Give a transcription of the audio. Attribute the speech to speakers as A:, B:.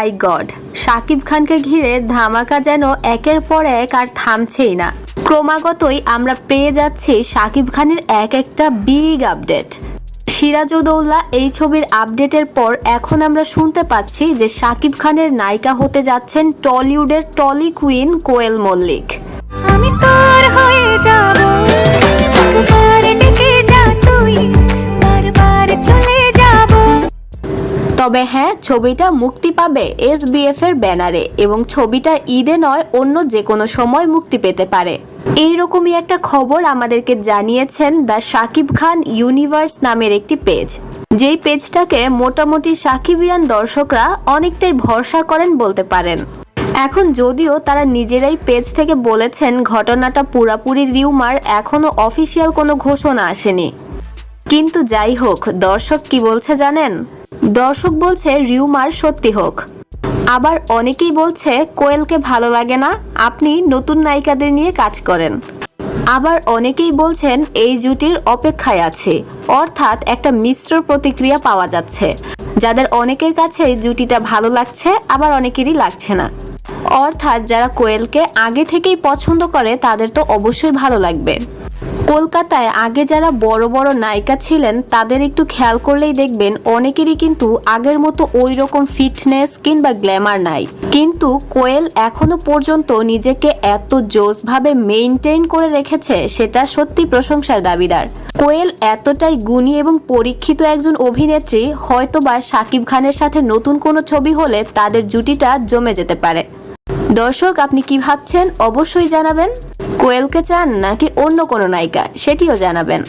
A: মাই god. Shakib খানকে ঘিরে ধামাকা যেন একের পর এক আর থামছেই না। ক্রমাগতই আমরা পেয়ে যাচ্ছি শাকিব খানের এক একটা বিগ আপডেট সিরাজউদৌল্লা এই ছবির আপডেটের পর এখন আমরা শুনতে পাচ্ছি যে শাকিব খানের নায়িকা হতে যাচ্ছেন টলিউডের টলি কুইন কোয়েল মল্লিক।
B: আমি তোর হয়ে যাব।
A: তবে হ্যাঁ ছবিটা মুক্তি পাবে এস এর ব্যানারে এবং ছবিটা ঈদে নয়, অন্য যে কোনো সময় মুক্তি পেতে পারে। এইরকমই একটা খবর আমাদেরকে জানিয়েছেন দ্য সাকিব খান ইউনিভার্স নামের একটি পেজ। যেই পেজটাকে মোটামুটি সাকিবিয়ান দর্শকরা অনেকটাই ভরসা করেন বলতে পারেন। এখন যদিও তারা নিজেরাই পেজ থেকে বলেছেন, ঘটনাটা পুরাপুরি রিউমার, এখনও অফিসিয়াল কোনো ঘোষণা আসেনি। কিন্তু যাই হোক, দর্শক কি বলছে জানেন? দর্শক বলছে রিউমার সত্যি হোক। আবার অনেকেই বলছে কোয়েলকে ভালো লাগে না, আপনি নতুন নায়িকাদের নিয়ে কাজ করেন। আবার অনেকেই বলছেন এই জুটির অপেক্ষায় আছে, অর্থাৎ একটা মিশ্র প্রতিক্রিয়া পাওয়া যাচ্ছে। যাদের অনেকের কাছে জুটিটা ভালো লাগছে, আবার অনেকেরই লাগছে না। অর্থাৎ যারা কোয়েলকে আগে থেকেই পছন্দ করে, তাদের তো অবশ্যই ভালো লাগবে। কলকাতায় আগে যারা বড় বড় নায়িকা ছিলেন, তাদের একটু খেয়াল করলেই দেখবেন অনেকেরই কিন্তু আগের মতো ওই রকম ফিটনেস কিংবা গ্ল্যামার নাই। কিন্তু কোয়েল এখনও পর্যন্ত নিজেকে এত জোসভাবে মেইনটেইন করে রেখেছে, সেটা সত্যি প্রশংসার দাবিদার। কোয়েল এতটাই গুণী এবং পরীক্ষিত একজন অভিনেত্রী, হয়তোবা শাকিব খানের সাথে নতুন কোনো ছবি হলে তাদের জুটিটা জমে যেতে পারে। দর্শক আপনি কি ভাবছেন? অবশ্যই জানাবেন। কোয়েলকে চান নাকি অন্য কোনো নায়িকা? সেটিও জানাবেন।